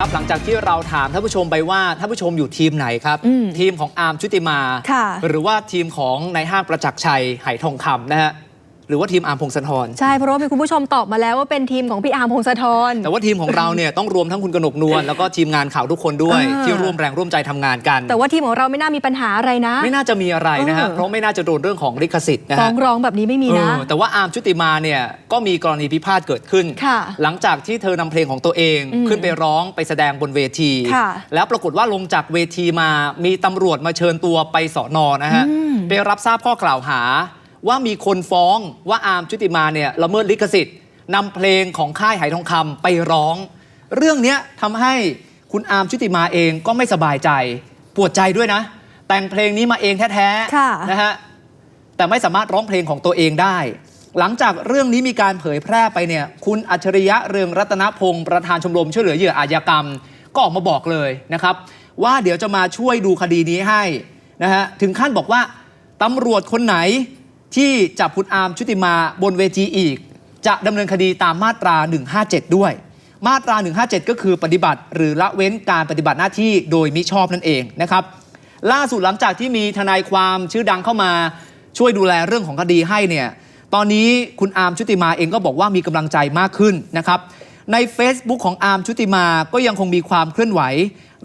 ครับหลังจากที่เราถามท่านผู้ชมไปว่าท่านผู้ชมอยู่ทีมไหนครับอืมทีมของอาร์มชุติมาค่ะหรือว่าทีมของนายห้างประจักษ์ชัยไหทองคำนะฮะ หรือว่าทีมอาร์มพงศธรใช่เพราะว่ามีคุณผู้ชมตอบมาแล้วว่าเป็นทีมของพี่อาร์มพงศธรแต่ว่าทีมของเราเนี่ยต้องรวมทั้งคุณกนกนวลแล้วก็ทีมงานข่าวทุกคนด้วยอ่าที่ร่วมแรงร่วมใจทำงานกัน แต่ว่าทีมของเราไม่น่ามีปัญหาอะไรนะ ไม่น่าจะมีอะไรนะฮะเออเพราะไม่น่าจะโดนเรื่องของลิขสิทธิ์นะฟ้อฮะงร้องแบบนี้ไม่มีนะเออแต่ว่าอาร์มชุติมาเนี่ยก็มีกรณีพิพาทเกิดขึ้นค่ะหลังจากที่เธอนำเพลงของตัวเองอืมขึ้นไปร้องไปแสดงบนเวทีค่ะแล้วปรากฏว่าลงจากเวทีมามีตำรวจมาเชิญตัวไปสอนอนะฮะอืมไปรับทราบข้อกล่าวหา ว่ามีคนฟ้องว่าอาร์มชุติมาเนี่ยละเมิดลิขสิทธิ์นำเพลงของค่ายไหทองคำไปร้อง เรื่องเนี้ยทำให้คุณอาร์มชุติมาเองก็ไม่สบายใจ ปวดใจด้วยนะ แต่งเพลงนี้มาเองแท้ค่ะๆนะฮะแต่ไม่สามารถร้องเพลงของตัวเองได้ หลังจากเรื่องนี้มีการเผยแพร่ไปเนี่ย คุณอัจฉริยะเรืองรัตนพงศ์ประธานชมรมช่วยเหลือเหยื่ออาชญากรรม ก็ออกมาบอกเลยนะครับ ว่าเดี๋ยวจะมาช่วยดูคดีนี้ให้นะฮะถึงขั้นบอกว่าตำรวจคนไหน ที่จับคุณอาร์มชุติมาบนเวทีอีก จะดำเนินคดีตามมาตรา 157 ด้วย มาตรา 157 ก็คือปฏิบัติ หรือละเว้นการปฏิบัติหน้าที่โดยมิชอบนั่นเองนะครับ ล่าสุดหลังจากที่มีทนายความชื่อดังเข้ามาช่วยดูแลเรื่องของคดีให้เนี่ยตอนนี้คุณอาร์มชุติมาเองก็บอกว่ามีกำลังใจมากขึ้นนะครับใน Facebook ของอาร์มชุติมาก็ยังคงมีความเคลื่อนไหว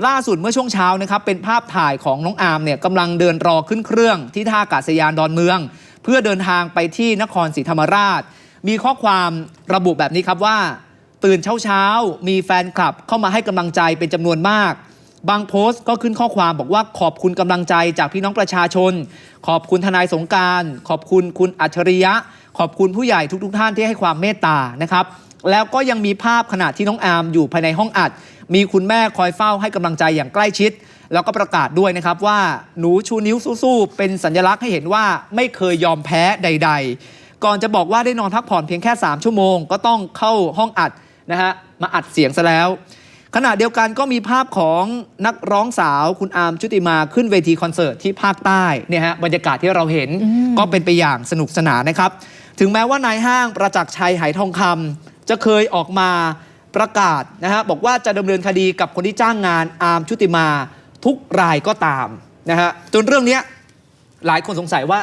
ล่าสุดเมื่อช่วงเช้านะครับเป็นภาพถ่ายของน้องอาร์มเนี่ยกำลังเดินรอขึ้นเครื่องที่ท่าอากาศยานดอนเมือง เพื่อเดินทางไปที่นครศรีธรรมราช มีข้อความระบุแบบนี้ครับว่า ตื่นเช้าๆมีแฟนคลับเข้ามาให้กำลังใจเป็นจำนวนมาก บางโพสต์ก็ขึ้นข้อความบอกว่าขอบคุณกำลังใจจากพี่น้องประชาชน ขอบคุณทนายสงการขอบคุณคุณอัจฉริยะ ขอบคุณผู้ใหญ่ทุกๆทท่านที่ให้ความเมตตานะครับแล้วก็ยังมีภาพขณะที่น้องอาร์มอยู่ภายในห้องอัด มีคุณแม่คอยเฝ้าให้กำลังใจอย่างใกล้ชิด แล้วก็ประกาศด้วยนะครับว่าหนูชูนิ้วสู้ๆเป็นสัญลักษณ์ให้เห็นว่าไม่เคยยอมแพ้ใด ๆ ก่อนจะบอกว่าได้นอนพักผ่อนเพียงแค่ 3 ชั่วโมง ก็ต้องเข้าห้องอัดนะฮะมาอัดเสียงซะแล้ว ขณะเดียวกันก็มีภาพของนักร้องสาวคุณอาร์มชุติมาขึ้นเวทีคอนเสิร์ตที่ภาคใต้เนี่ยฮะบรรยากาศที่เราเห็นอืมก็เป็นไปอย่างสนุกสนานนะครับ ถึงแม้ว่านายห้างประจักษ์ชัยไหทองคำจะเคยออกมาประกาศนะฮะบอกว่าจะดำเนินคดีกับคนที่จ้างงานอาร์มชุติมา ทุกรายก็ตามนะฮะจนเรื่องนี้หลายคนสงสัยว่า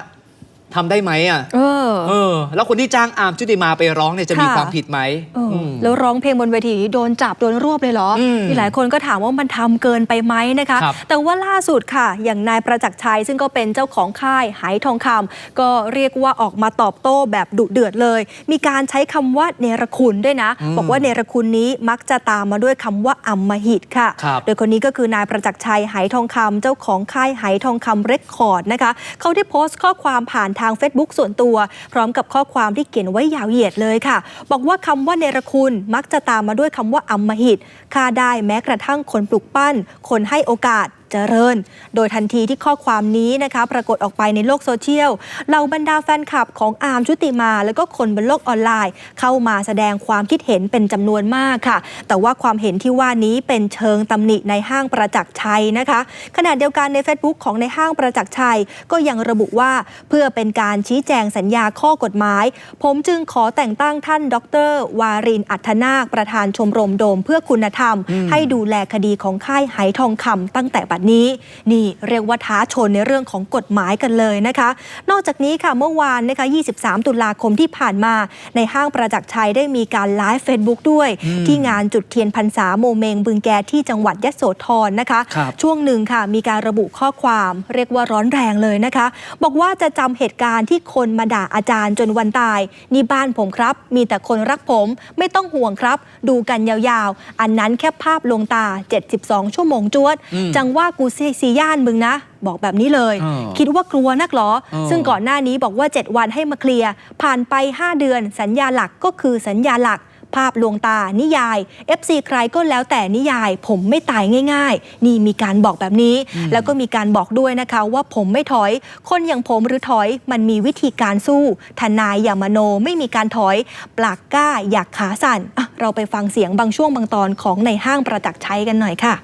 ทำได้ไหมอะเออ เออ แล้วคนที่จ้างอาร์มชุติมาไปร้องเนี่ยจะมีค่ะ ความผิดไหมเอออม แล้วร้องเพลงบนเวทีนี้โดนจับโดนรวบเลยเหรออมมีหลายคนก็ถามว่ามันทำเกินไปไหมนะคะ ครับแต่ว่าล่าสุดค่ะ อย่างนายประจักษ์ชัยซึ่งก็เป็นเจ้าของค่ายไหทองคำก็เรียกว่าออกมาตอบโต้แบบดุเดือดเลย มีการใช้คำว่าเนรคุณด้วยนะ อืมบอกว่าเนรคุณนี้มักจะตามมาด้วยคำว่าอำมหิตค่ะ ครับ โดยคนนี้ก็คือนายประจักษ์ชัยไหทองคำเจ้าของค่ายไหทองคำเรคคอร์ดนะคะ เขาได้โพสต์ข้อความผ่านทาง Facebook ส่วนตัว พร้อมกับข้อความที่เขียนไว้ยาวเหยียดเลยค่ะ บอกว่าคำว่าเนรคุณมักจะตามมาด้วยคำว่าอำมหิตฆ่าได้แม้กระทั่งคนปลุกปั้น คนให้โอกาส เจริญ โดยทันทีที่ข้อความนี้นะคะปรากฏออกไปในโลกโซเชียลเหล่าบรรดาแฟนคลับของอาร์มชุติมา แล้วก็คนบนโลกออนไลน์ เข้ามาแสดงความคิดเห็นเป็นจำนวนมากค่ะ แต่ว่าความเห็นที่ว่านี้เป็นเชิงตำหนิในห้างประจักษ์ชัยนะคะขณะเดียวกันใน Facebook ของในห้างประจักษ์ชัย ก็ยังระบุว่าเพื่อเป็นการชี้แจงสัญญาข้อกฎหมาย ผมจึงขอแต่งตั้งท่าน ดร วารินอัธนาคประธานชมรมโดมเพื่อคุณธรรมอืมให้ดูแลคดีของค่ายไหทองคำตั้งแต่บัดนี้ นี่เรียกว่าท้าชนในเรื่องของกฎหมายกันเลยนะคะ นอกจากนี้ค่ะเมื่อวานนะคะ 23 ตุลาคมที่ผ่านมา ในห้างประจักษ์ชัยได้มีการไลฟ์เฟซบุ๊กด้วยอืมที่งานจุดเทียนพรรษาโมเมงบึงแกที่จังหวัดยะโสธรนะคะครับช่วงหนึ่งค่ะมีการระบุข้อความเรียกว่าร้อนแรงเลยนะคะ บอกว่าจะจำเหตุการณ์ที่คนมาด่าอาจารย์จนวันตายนี่บ้านผมครับ มีแต่คนรักผม ไม่ต้องห่วงครับ ดูกันยาวๆ อันนั้นแค่ภาพลวงตา 72 ชั่วโมงจวดอืมจังว่ากูซีย่านมึงนะ บอกแบบนี้เลยอ๋อคิดว่ากลัวนักเหรออ๋อซึ่งก่อนหน้านี้บอกว่า 7 วันให้มาเคลียร์ ผ่านไป 5 เดือน สัญญาหลักก็คือสัญญาหลัก ภาพลวงตา นิยาย FC ใครก็แล้วแต่นิยาย ผมไม่ตายง่าย ๆ นี่มีการบอกแบบนี้ แล้วก็มีการบอกด้วยนะคะว่าผมไม่ถอย คนอย่างผมหรือถอยมันมีวิธีการสู้ทนายอย่ามโนไม่มีการถอยปากกล้าอยากขาสั่นอะเราไปฟังเสียงบางช่วงบางตอนของในห้างประจักษ์ชัยกันหน่อยค่ะ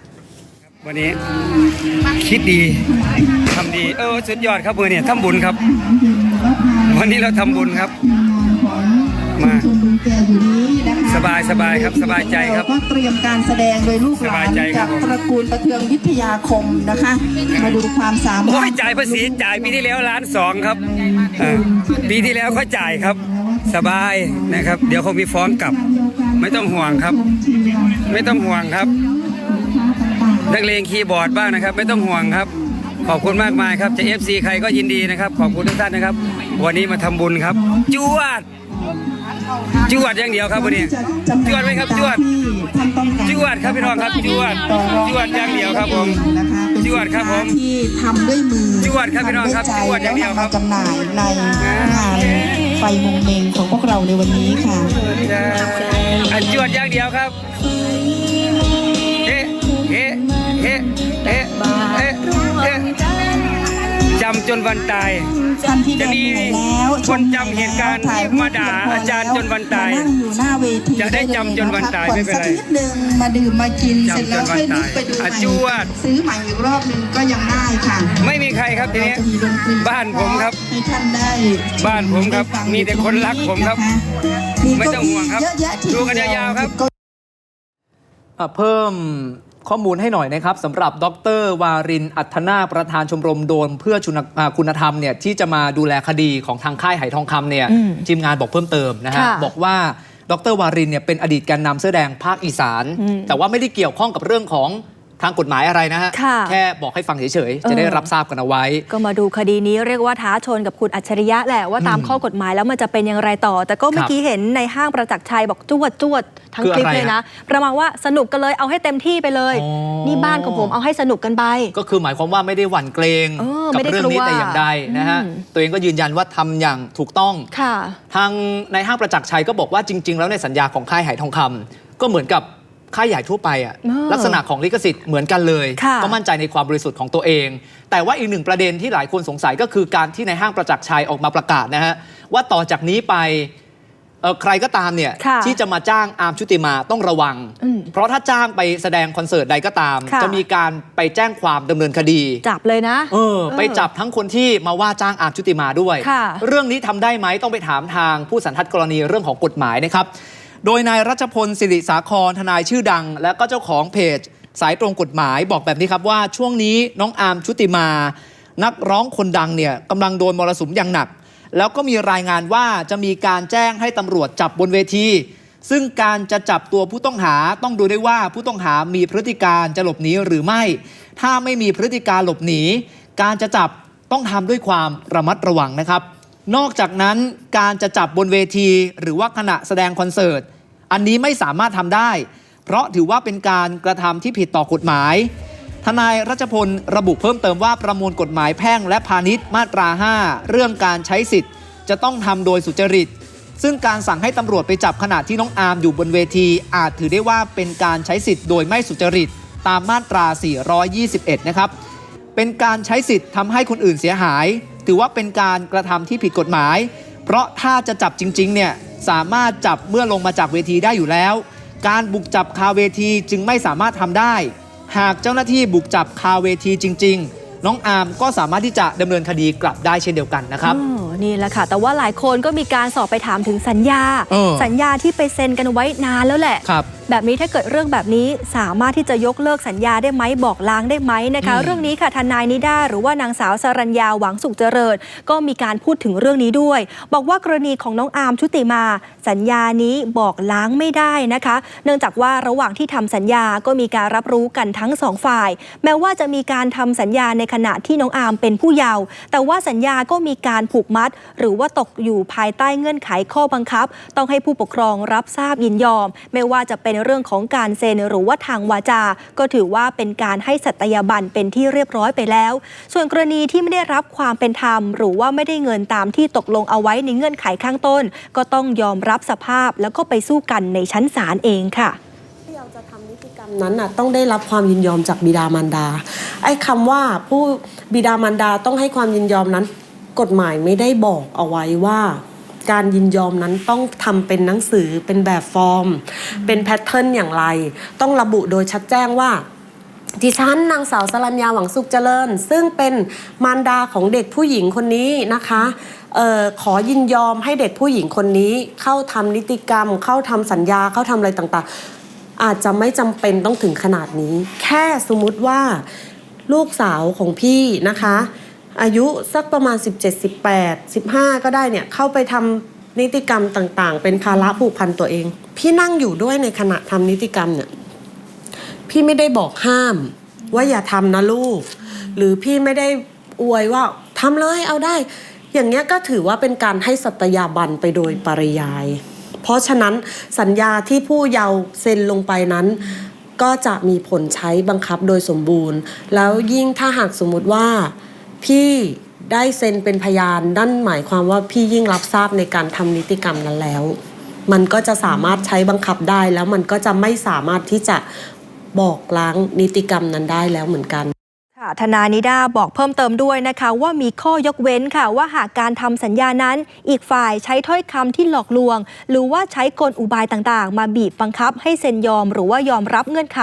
วันนี้คิดดีทำดี เออสุดยอดครับมือเนี่ยทำบุญครับ วันนี้เราทำบุญครับ มาชุมนุมแกอยู่นี้นะคะสบายสบายครับสบายใจครับเาก็เตรียมการแสดงโดยลูกหสลาบายนใจครัจาบกตระกูลประเทืองวิทยาคมนะคะ มาดูความสามารถโอ้ยจ่ายภาษีจ่ายปีที่แล้วล้านสองครับเออปีที่แล้วก็จ่ายครับ สบายนะครับ เดี๋ยวคงมีฟ้องกลับ ไม่ต้องห่วงครับ ไม่ต้องห่วงครับ นักเลงคีย์บอร์ดบ้างนะครับ ไม่ต้องห่วงครับ ขอบคุณมากมายครับจะ FC ใครก็ยินดีนะครับ ขอบคุณทุกท่านนะครับ วันนี้มาทำบุญครับ จวด จวดอย่างเดียวครับวันนี้ จวดไหมครับจวด ท่านต้องการจวดครับพี่น้องครับจวดต่อรองจวดอย่างเดียวครับผมนะคะเป็นจวดครับผม สินค้าที่ทำด้วยมือจวดครับพี่น้องครับทำจวดอย่างเดียวครับแล้นำมาจำหน่ายในงานไฟมงเมงของพวกเราในวันนี้ค่ะอันจวดอย่างเดียวครับำจนวันตายท่านที่จะเดินมีเหนื่อยแล้วคนจำเหตุการณ์ถ่ยที่มาด่าอาจารย์จนวันตายมนั่งอยู่หน้าเวทีจะได้จำจนวันตายพักผ่อไม่เป็นไรสักนิดนึงมาดื่มมากินจำเสร็จแล้วจนวัค่นอยลุกตายไปดูใหอะม่จวดซื้อใหม่อีกรอบหนึงก็ยังได้ค่ะ ไม่มีใครครับทีนี้เราจะมีดนตรีบ้านผมครับให้ท่านได้บ้านผมครับได้ฟังมีแต่คนรักผมครับนะคะไม่ต้องห่วงครับเยอะแยะทีเดูกันยาวๆครับอะเพิ่ม ข้อมูลให้หน่อยนะครับสำหรับดรวารินอัธนาประธานชมรมโดนเพื่อชุนอ่าคุณธรรมเนี่ยที่จะมาดูแลคดีของทางค่ายไหทองคำเนี่ยอืมทีมงานบอกเพิ่มเติมนะฮะค่ะบอกว่าดรวารินเนี่ยเป็นอดีตแกนนำเสื้อแดงภาคอีสานอืมแต่ว่าไม่ได้เกี่ยวข้องกับเรื่องของ ทางกฎหมายอะไรนะฮะ ค่ะ แค่บอกให้ฟังเฉยๆ จะได้เออรับทราบกันเอาไว้ ก็มาดูคดีนี้เรียกว่าท้าชนกับคุณอัจฉริยะแหละว่าตามอืมข้อกฎหมายแล้วมันจะเป็นอย่างไรต่อ แต่ก็เมื่อกี้เห็นในห้างประจักษ์ชัยบอกจวดจวดทั้งคือคลิปอะไรเลยนะฮะประมาณว่าสนุกกันเลยเอาให้เต็มที่ไปเลย อ๋อ นี่บ้านของผมเอาให้สนุกกันไป ก็คือหมายความว่าไม่ได้หวั่นเกรงเออกัไม่ได้เรื่องนี้กลัวแต่อย่างใดนะฮะ อืม ตัวเองก็ยืนยันว่าทำอย่างถูกต้อง ค่ะ ทางในห้างประจักษ์ชัยก็บอกว่าจริง ๆ แล้วในสัญญาของค่ายไหทองคำก็เหมือนกับ ค่ายใหญ่ทั่วไปอะเออลักษณะของลิขสิทธิ์เหมือนกันเลยค่ะก็มั่นใจในความบริสุทธิ์ของตัวเอง แต่ว่าอีกหนึ่งประเด็นที่หลายคนสงสัยก็คือการที่ในห้างประจักษ์ชัยออกมาประกาศนะฮะว่าต่อจากนี้ไปเอ่อใครก็ตามเนี่ยค่ะที่จะมาจ้างอาร์มชุติมาต้องระวังอืมเพราะถ้าจ้างไปแสดงคอนเสิร์ตใดก็ตามค่ะจะมีการไปแจ้งความดำเนินคดี จับเลยนะเออไปจับทั้งคนที่มาว่าจ้างอาร์มชุติมาด้วยค่ะเรื่องนี้ทำได้ไหมต้องไปถามทางผู้สันทัดกรณีเรื่องของกฎหมายนะครับ โดยนายรัชพลสิริสาครทนายชื่อดัง และก็เจ้าของเพจ สายตรงกฎหมายบอกแบบนี้ครับว่าช่วงนี้น้องอาร์มชุติมา นักร้องคนดังเนี่ยกำลังโดนมรสุมอย่างหนัก แล้วก็มีรายงานว่าจะมีการแจ้งให้ตำรวจจับบนเวที ซึ่งการจะจับตัวผู้ต้องหาต้องดูได้ว่าผู้ต้องหามีพฤติการจะหลบหนีหรือไม่ ถ้าไม่มีพฤติการหลบหนีการจะจับต้องทำด้วยความระมัดระวังนะครับ นอกจากนั้นการจะจับบนเวที หรือว่าขณะแสดงคอนเสิร์ต อันนี้ไม่สามารถทำได้ เพราะถือว่าเป็นการกระทำที่ผิดต่อกฎหมาย ทนายรัชพลระบุเพิ่มเติมว่าประมวลกฎหมายแพ่งและพาณิชย์มาตรา 5 เรื่องการใช้สิทธิ์ จะต้องทำโดยสุจริต ซึ่งการสั่งให้ตำรวจไปจับขณะที่น้องอาร์มอยู่บนเวที อาจถือได้ว่าเป็นการใช้สิทธิ์โดยไม่สุจริต ตามมาตรา 421 นะครับ เป็นการใช้สิทธิ์ทำให้คนอื่นเสียหาย ถือว่าเป็นการกระทำที่ผิดกฎหมาย เพราะถ้าจะจับจริงๆเนี่ยสามารถจับเมื่อลงมาจากเวทีได้อยู่แล้ว การบุกจับคาเวทีจึงไม่สามารถทำได้ หากเจ้าหน้าที่บุกจับคาเวทีจริง ๆน้องอาร์มก็สามารถที่จะดำเนินคดีกลับได้เช่นเดียวกันนะครับเออนี่แหละค่ะ แต่ว่าหลายคนก็มีการสอบไปถามถึงสัญญาเออสัญญาที่ไปเซ็นกันไว้นานแล้วแหละครับ แบบนี้ถ้าเกิดเรื่องแบบนี้สามารถที่จะยกเลิกสัญญาได้ไหมบอกล้างได้ไหมนะคะอืมเรื่องนี้ค่ะทนายนิด้าหรือว่านางสาวสรัญญาหวังสุขเจริญ ก็มีการพูดถึงเรื่องนี้ด้วย บอกว่ากรณีของน้องอาร์มชุติมา สัญญานี้บอกล้างไม่ได้นะคะ เนื่องจากว่าระหว่างที่ทำสัญญาก็มีการรับรู้กันทั้งสองฝ่าย แม้ว่าจะมีการทำสัญญาในขณะที่น้องอาร์มเป็นผู้เยาว์แต่ว่าสัญญาก็มีการผูกมัด หรือว่าตกอยู่ภายใต้เงื่อนไขข้อบังคับ ต้องให้ผู้ปกครองรับทราบยินยอม ไม่ว่าจะเป็นเรื่องของการเซ็นหรือว่าทางวาจา ก็ถือว่าเป็นการให้สัตยาบันเป็นที่เรียบร้อยไปแล้ว ส่วนกรณีที่ไม่ได้รับความเป็นธรรม หรือว่าไม่ได้เงินตามที่ตกลงเอาไว้ในเงื่อนไขข้างต้น ก็ต้องยอมรับสภาพแล้วก็ไปสู้กันในชั้นศาลเองค่ะที่เราจะทำนิติกรรมนั้นน่ะต้องได้รับความยินยอมจากบิดามารดา ไอ้คำว่าผู้บิดามารดาต้องให้ความยินยอมนั้น กฎหมายไม่ได้บอกเอาไว้ว่า การยินยอมนั้นต้องทำเป็นหนังสือเป็นแบบฟอร์ม เป็นแพทเทิร์นอย่างไร ต้องระบุโดยชัดแจ้งว่าดิฉันนางสาวสรัญญาหวังสุขเจริญ ซึ่งเป็นมารดาของเด็กผู้หญิงคนนี้นะคะออขอยินยอมให้เด็กผู้หญิงคนนี้ เข้าทำนิติกรรม เข้าทำสัญญาเข้าทำอะไรต่างๆ อาจจะไม่จำเป็นต้องถึงขนาดนี้ แค่สมมุติว่าลูกสาวของพี่นะคะ อายุสักประมาณ 17 18 15 ก็ได้เนี่ยเข้าไปทำนิติกรรมต่างๆ เป็นภาระผูกพันตัวเอง พี่นั่งอยู่ด้วยในขณะทำนิติกรรมเนี่ยพี่ไม่ได้บอกห้าม ว่าอย่าทำนะลูก หรือพี่ไม่ได้อวยว่าทำเลยเอาได้ อย่างเงี้ยก็ถือว่าเป็นการให้สัตยาบันไปโดยปริยาย เพราะฉะนั้นสัญญาที่ผู้เยาว์เซ็นลงไปนั้นก็จะมีผลใช้บังคับโดยสมบูรณ์ แล้วยิ่งถ้าหากสมมุติว่า พี่ได้เซ็นเป็นพยานนั่นหมายความว่าพี่ยิ่งรับทราบในการทำนิติกรรมนั้นแล้ว มันก็จะสามารถใช้บังคับได้แล้วมันก็จะไม่สามารถที่จะบอกล้างนิติกรรมนั้นได้แล้วเหมือนกัน ทนายนิดาบอกเพิ่มเติมด้วยนะคะว่ามีข้อยกเว้นค่ะว่าหากการทำสัญญานั้นอีกฝ่ายใช้ถ้อยคำที่หลอกลวง หรือว่าใช้กลอุบายต่างๆ มาบีบบังคับให้เซ็นยอม หรือว่ายอมรับเงื่อนไข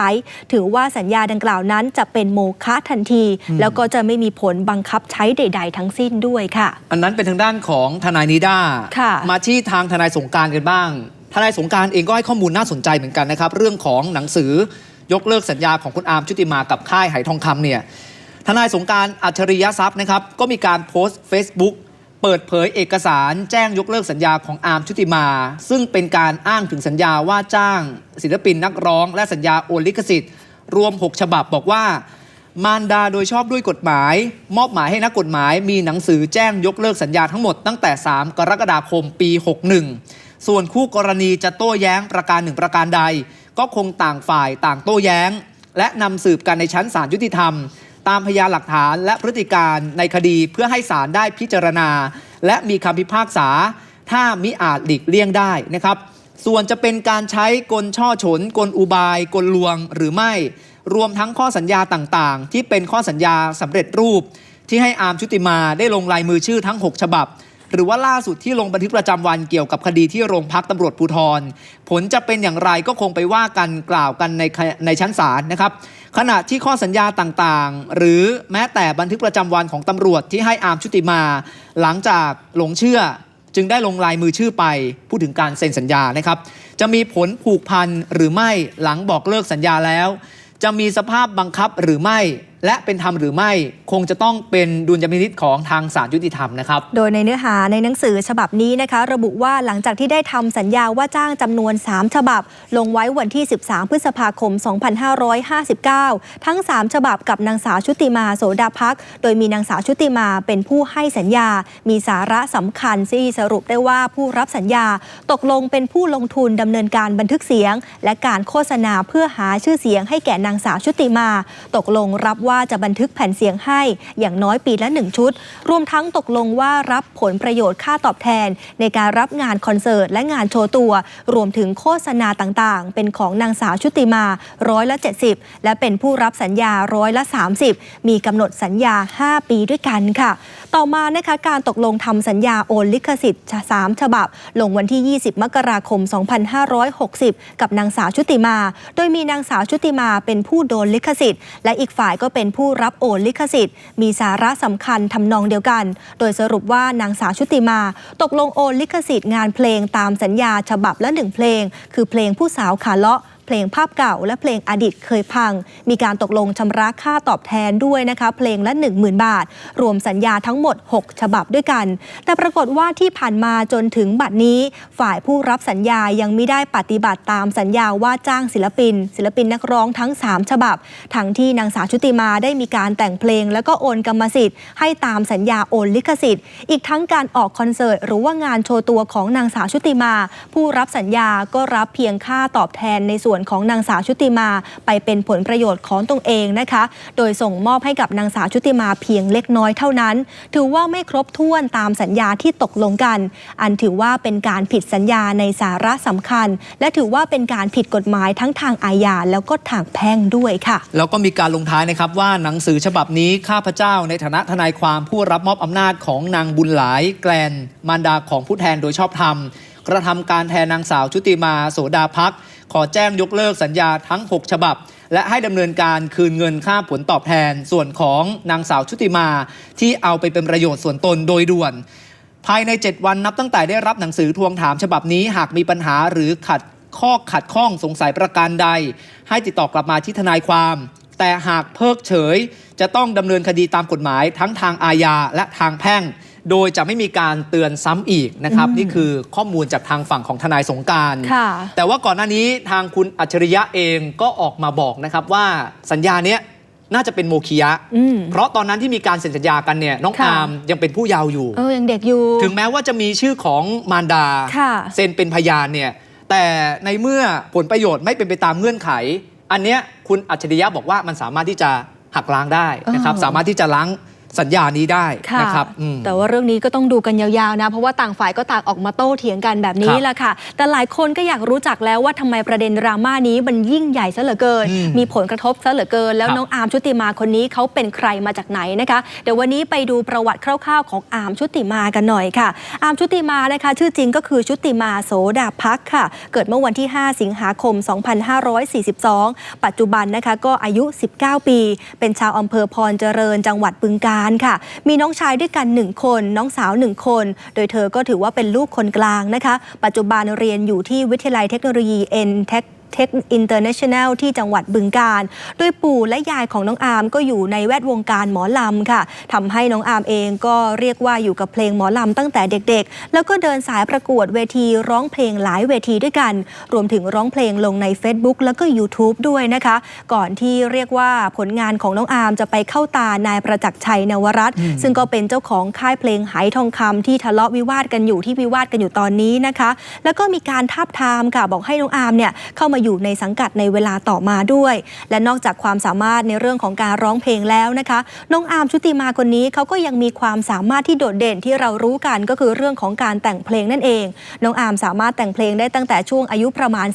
ถือว่าสัญญาดังกล่าวนั้นจะเป็นโมฆะทันที แล้วก็จะไม่มีผลบังคับใช้ใด ๆ ทั้งสิ้นด้วยค่ะ อันนั้นเป็นทางด้านของทนายนิด้าค่ะมาที่ทางทนายสงกรารกันบ้างทนายสงกรารเองก็ให้ข้อมูลน่าสนใจเหมือนกันนะครับเรื่องของหนังสือยกเลิกสัญญาของคุณอาร์มชุติมากับค่ายไหทองคำเนี่ย ทนายสงการอัจฉริยทรัพย์นะครับก็มีการโพสต์ Facebook เปิดเผยเอกสารแจ้งยกเลิกสัญญาของอาร์มชุติมา ซึ่งเป็นการอ้างถึงสัญญาว่าจ้าง ศิลปินนักร้อง และสัญญาโอนลิขสิทธิ์ รวม 6 ฉบับบอกว่า มารดาโดยชอบด้วยกฎหมาย มอบหมายให้นักกฎหมาย มีหนังสือแจ้งยกเลิกสัญญาทั้งหมดตั้งแต่ 3 กรกฎาคมปี 61 ส่วนคู่กรณีจะโต้แย้งประการหนึ่งประการใด ก็คงต่างฝ่ายต่างโต้แย้ง และนำสืบกันในชั้นศาลยุติธรรม ตามพยานหลักฐานและพฤติการในคดีเพื่อให้ศาลได้พิจารณา และมีคำพิพากษา ถ้ามิอาจหลีกเลี่ยงได้นะครับ ส่วนจะเป็นการใช้กลช่อฉน กลอุบาย กลลวงหรือไม่ รวมทั้งข้อสัญญาต่างๆ ที่เป็นข้อสัญญาสำเร็จรูป ที่ให้อาร์มชุติมาได้ลงลายมือชื่อทั้ง 6 ฉบับหรือว่าล่าสุดที่ลงบันทึกประจำวันเกี่ยวกับคดีที่โรงพักตำรวจภูธรผลจะเป็นอย่างไรก็คงไปว่ากันกล่าวกันในในชั้นศาลนะครับ ขณะที่ข้อสัญญาต่างๆ หรือแม้แต่บันทึกประจำวันของตำรวจที่ให้อาร์มชุติมา หลังจากหลงเชื่อ จึงได้ลงลายมือชื่อไปพูดถึงการเซ็นสัญญานะครับ จะมีผลผูกพันหรือไม่หลังบอกเลิกสัญญาแล้ว จะมีสภาพบังคับหรือไม่ และเป็นธรรมหรือไม่คงจะต้องเป็นดุลยพินิจของทางศาลยุติธรรมนะครับ โดยในเนื้อหาในหนังสือฉบับนี้นะคะ ระบุว่าหลังจากที่ได้ทำสัญญาว่าจ้างจำนวน 3 ฉบับ ลงไว้วันที่ 13 พฤษภาคม 2559 ทั้ง 3 ฉบับกับนางสาวชุติมาโสดาพัก โดยมีนางสาวชุติมาเป็นผู้ให้สัญญา มีสาระสำคัญที่สรุปได้ว่าผู้รับสัญญา ตกลงเป็นผู้ลงทุนดำเนินการบันทึกเสียง และการโฆษณาเพื่อหาชื่อเสียงให้แก่นางสาวชุติมา ตกลงรับว่าว่าจะบันทึกแผ่นเสียงให้อย่างน้อยปีละหนึ่งชุด รวมทั้งตกลงว่ารับผลประโยชน์ค่าตอบแทน ในการรับงานคอนเสิร์ตและงานโชว์ตัว รวมถึงโฆษณาต่างๆ เป็นของนางสาวชุติมาร้อยละ 70 และเป็นผู้รับสัญญาร้อยละ 30 มีกำหนดสัญญา 5 ปีด้วยกันค่ะ ต่อมานะคะการตกลงทำสัญญาโอนลิขสิทธิ์3ฉบับ ลงวันที่ 20 มกราคม 2560 กับนางสาวชุติมา โดยมีนางสาวชุติมาเป็นผู้โดนลิขสิทธิ์ และอีกฝ่ายก็เป็นผู้รับโอนลิขสิทธิ์ มีสาระสำคัญทำนองเดียวกัน โดยสรุปว่านางสาวชุติมา ตกลงโอนลิขสิทธิ์งานเพลงตามสัญญาฉบับละหนึ่งเพลง คือเพลงผู้สาวขาเลาะ เพลงภาพเก่า และเพลงอดีตเคยพัง มีการตกลงชำระค่าตอบแทนด้วยนะคะเพลงละ 10,000 บาท รวมสัญญาทั้งหมด 6 ฉบับด้วยกัน แต่ปรากฏว่าที่ผ่านมาจนถึงบัดนี้ ฝ่ายผู้รับสัญญายังไม่ได้ปฏิบัติตามสัญญาว่าจ้างศิลปิน ศิลปินนักร้องทั้ง 3 ฉบับ ทั้งที่นางสาวชุติมาได้มีการแต่งเพลง แล้วก็โอนกรรมสิทธิ์ ให้ตามสัญญาโอนลิขสิทธิ์ อีกทั้งการออกคอนเสิร์ตหรือว่างานโชว์ตัวของนางสาวชุติมา ผู้รับสัญญาก็รับเพียงค่าตอบแทนในส่วนของนางสาวชุติมา ไปเป็นผลประโยชน์ของตนเองนะคะ โดยส่งมอบให้กับนางสาวชุติมาเพียงเล็กน้อยเท่านั้น ถือว่าไม่ครบถ้วนตามสัญญาที่ตกลงกัน อันถือว่าเป็นการผิดสัญญาในสาระสำคัญ และถือว่าเป็นการผิดกฎหมายทั้งทางอาญาแล้วก็ทางแพ่งด้วยค่ะ แล้วก็มีการลงท้ายนะครับว่าหนังสือฉบับนี้ข้าพเจ้าในฐานะทนายความผู้รับมอบอำนาจของนางบุญหลายแกลนมารดาของผู้แทนโดยชอบธรรมกระทำการแทนนางสาวชุติมาโสดาพัก ขอแจ้งยกเลิกสัญญาทั้ง 6 ฉบับ และให้ดำเนินการคืนเงินค่าผลตอบแทนส่วนของนางสาวชุติมาที่เอาไปเป็นประโยชน์ส่วนตนโดยด่วน ภายใน 7 วันนับตั้งแต่ได้รับหนังสือทวงถามฉบับนี้หากมีปัญหาหรือขัดข้อขัดข้องสงสัยประการใด ให้ติดต่อกลับมาที่ทนายความ แต่หากเพิกเฉย จะต้องดำเนินคดีตามกฎหมายทั้งทางอาญาและทางแพ่ง โดยจะไม่มีการเตือนซ้ำอีกนะครับ นี่คือข้อมูลจากทางฝั่งของทนายสงกราร ค่ะ แต่ว่าก่อนหน้านี้ทางคุณอัจฉริยะเองก็ออกมาบอกนะครับว่าสัญญาเนี้ยน่าจะเป็นโมคิยะ อืม เพราะตอนนั้นที่มีการเซ็นสัญญากันเนี่ยน้องค่ะ อาร์มยังเป็นผู้เยาว์อยู่ เออยังเด็กอยู่ ถึงแม้ว่าจะมีชื่อของมารดา ค่ะเซ็นเป็นพยานเนี่ยแต่ในเมื่อผลประโยชน์ไม่เป็นไปตามเงื่อนไข อันเนี้ยคุณอัจฉริยะบอกว่ามันสามารถที่จะหักล้างได้นะครับ เออ สามารถที่จะล้าง สัญญานี้ได้ค่ะนะครับอืมแต่ว่าเรื่องนี้ก็ต้องดูกันยาวๆนะ เพราะว่าต่างฝ่ายก็ต่างออกมาโต้เถียงกันแบบนี้ครับแหละค่ะ แต่หลายคนก็อยากรู้จักแล้วว่าทำไมประเด็นดราม่านี้มันยิ่งใหญ่ซะเหลือเกินอืมมีผลกระทบซะเหลือเกิน แล้วครับน้องอาร์มชุติมาคนนี้เขาเป็นใครมาจากไหนนะคะ เดี๋ยววันนี้ไปดูประวัติคร่าวๆ ของอาร์มชุติมากันหน่อยค่ะ อาร์มชุติมานะคะชื่อจริงก็คือชุติมาโสดาพักค่ะ เกิดเมื่อวันที่ 5 สิงหาคม 2542 ปัจจุบันนะคะก็อายุ 19 ปี เป็นชาวอำเภอพรเจริญจังหวัดบึงกาฬค่ะ มีน้องชายด้วยกัน1คน น้องสาว1คน โดยเธอก็ถือว่าเป็นลูกคนกลางนะคะ ปัจจุบันเรียนอยู่ที่วิทยาลัยเทคโนโลยีเอ็นเทค เทคอินเตอร์เนชั่นแนลที่จังหวัดบึงกาฬโดยปู่และยายของน้องอาร์มก็อยู่ในแวดวงการหมอลำค่ะทำให้น้องอาร์มเองก็เรียกว่าอยู่กับเพลงหมอลำตั้งแต่เด็กๆ แล้วก็เดินสายประกวดเวทีร้องเพลงหลายเวทีด้วยกัน รวมถึงร้องเพลงลงใน Facebook แล้วก็ YouTube ด้วยนะคะ ก่อนที่เรียกว่าผลงานของน้องอาร์มจะไปเข้าตานายประจักษ์ชัยนวรัตน์ซึ่งก็เป็นเจ้าของค่ายเพลงไหทองคำที่ทะเลาะวิวาทกันอยู่ที่วิวาทกันอยู่ตอนนี้นะคะ แล้วก็มีการทาบทามค่ะบอกให้น้องอาร์มเนี่ยเข้ามาอยู่ในสังกัดในเวลาต่อมาด้วย และนอกจากความสามารถในเรื่องของการร้องเพลงแล้วนะคะ น้องอาร์มชุติมาคนนี้เขาก็ยังมีความสามารถที่โดดเด่นที่เรารู้กันก็คือเรื่องของการแต่งเพลงนั่นเอง น้องอาร์มสามารถแต่งเพลงได้ตั้งแต่ช่วงอายุประมาณ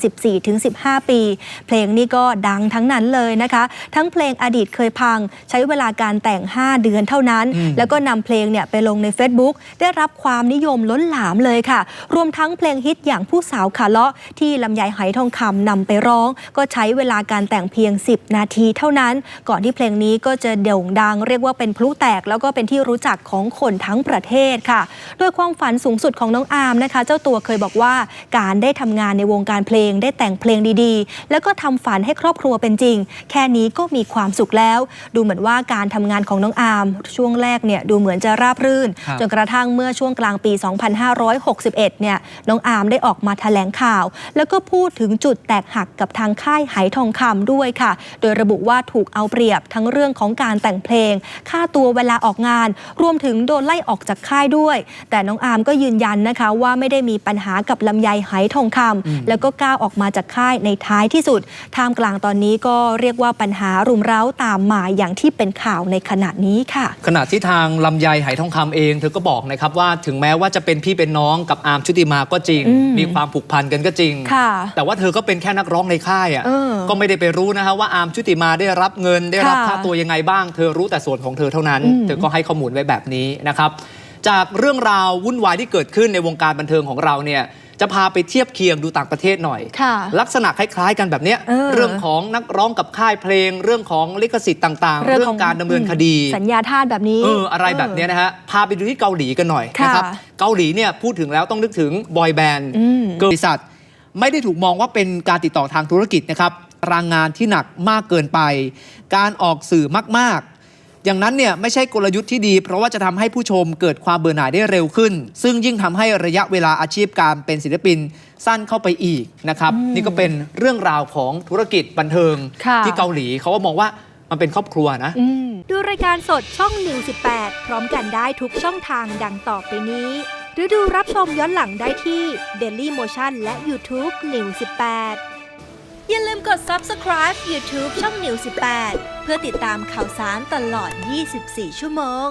14-15 ปี เพลงนี้ก็ดังทั้งนั้นเลยนะคะ ทั้งเพลงอดีตเคยพัง ใช้เวลาการแต่ง 5 เดือนเท่านั้นอืมแล้วก็นำเพลงเนี่ยไปลงใน Facebook ได้รับความนิยมล้นหลามเลยค่ะ รวมทั้งเพลงฮิตอย่างผู้สาวขาเลาะที่ลำไยไหทองคำนำไปร้อง ก็ใช้เวลาการแต่งเพียง 10 นาทีเท่านั้น ก่อนที่เพลงนี้ก็จะโด่งดัง เรียกว่าเป็นพลุแตก แล้วก็เป็นที่รู้จักของคนทั้งประเทศค่ะโดยความฝันสูงสุดของน้องอาร์มนะคะ เจ้าตัวเคยบอกว่าการได้ทำงานในวงการเพลงได้แต่งเพลงดีๆ แล้วก็ทำฝันให้ครอบครัวเป็นจริง แค่นี้ก็มีความสุขแล้ว ดูเหมือนว่าการทำงานของน้องอาร์มช่วงแรกเนี่ยดูเหมือนจะราบรื่นครับจนกระทั่งเมื่อช่วงกลางปี 2561 เนี่ยน้องอาร์มได้ออกมาแถลงข่าว แล้วก็พูดถึงจุดแตกหักกับทางค่ายไหทองคำด้วยค่ะ โดยระบุว่าถูกเอาเปรียบทั้งเรื่องของการแต่งเพลง ค่าตัวเวลาออกงาน รวมถึงโดนไล่ออกจากค่ายด้วย แต่น้องอาร์มก็ยืนยันนะคะว่าไม่ได้มีปัญหากับลำไยไหทองคำแล้วก็ก้าวออกมาจากค่ายในท้ายที่สุดท่ามกลางตอนนี้ก็เรียกว่าปัญหารุมเร้าตามมาอย่างที่เป็นข่าวในขณะนี้ค่ะ ขณะที่ทางลำไยไหทองคำเองเธอก็บอกนะครับว่าถึงแม้ว่าจะเป็นพี่เป็นน้องกับอาร์มชุติมาก็จริงอืมมีความผูกพันกันก็จริงค่ะแต่ว่าเธอก็เป็นแค่นักร้องในค่ายอะเออก็ไม่ได้ไปรู้นะฮะว่าอาร์มชุติมาได้รับเงินได้รับค่ะค่าตัวยังไงบ้าง เธอรู้แต่ส่วนของเธอเท่านั้นอืมเธอก็ให้ข้อมูลไว้แบบนี้นะครับจากเรื่องราววุ่นวายที่เกิดขึ้นในวงการบันเทิงของเราเนี่ยจะพาไปเทียบเคียงดูต่างประเทศหน่อยค่ะลักษณะคล้ายๆ กันแบบเนี้ยเออเรื่องของนักร้องกับค่ายเพลง เรื่องของลิขสิทธิ์ต่างๆ เรื่องการดำเนินคดี สัญญาทาสแบบนี้เอออะไรแบบเนี้ยนะฮะ พาไปดูที่เกาหลีกันหน่อยค่ะนะครับ เกาหลีเนี่ยพูดถึงแล้วต้องนึกถึงบอยแบนด์อืมเกิร์ลบริษัท ไม่ได้ถูกมองว่าเป็นการติดต่อทางธุรกิจนะครับรางงานที่หนักมากเกินไป การออกสื่อมาก ๆ อย่างนั้นเนี่ยไม่ใช่กลยุทธ์ที่ดี เพราะว่าจะทำให้ผู้ชมเกิดความเบื่อหน่ายได้เร็วขึ้น ซึ่งยิ่งทำให้ระยะเวลาอาชีพการเป็นศิลปินสั้นเข้าไปอีกนะครับ นี่ก็เป็นเรื่องราวของธุรกิจบันเทิงค่ะที่เกาหลีเขาก็มองว่ามันเป็นครอบครัวนะดูรายการสดช่องนิว18 พร้อมกันได้ทุกช่องทางดังต่อไปนี้ หรือดูรับชมย้อนหลังได้ที่ Daily Motion และ YouTube New 18 อย่าลืมกด Subscribe YouTube ช่อง New 18 เพื่อติดตามข่าวสารตลอด 24 ชั่วโมง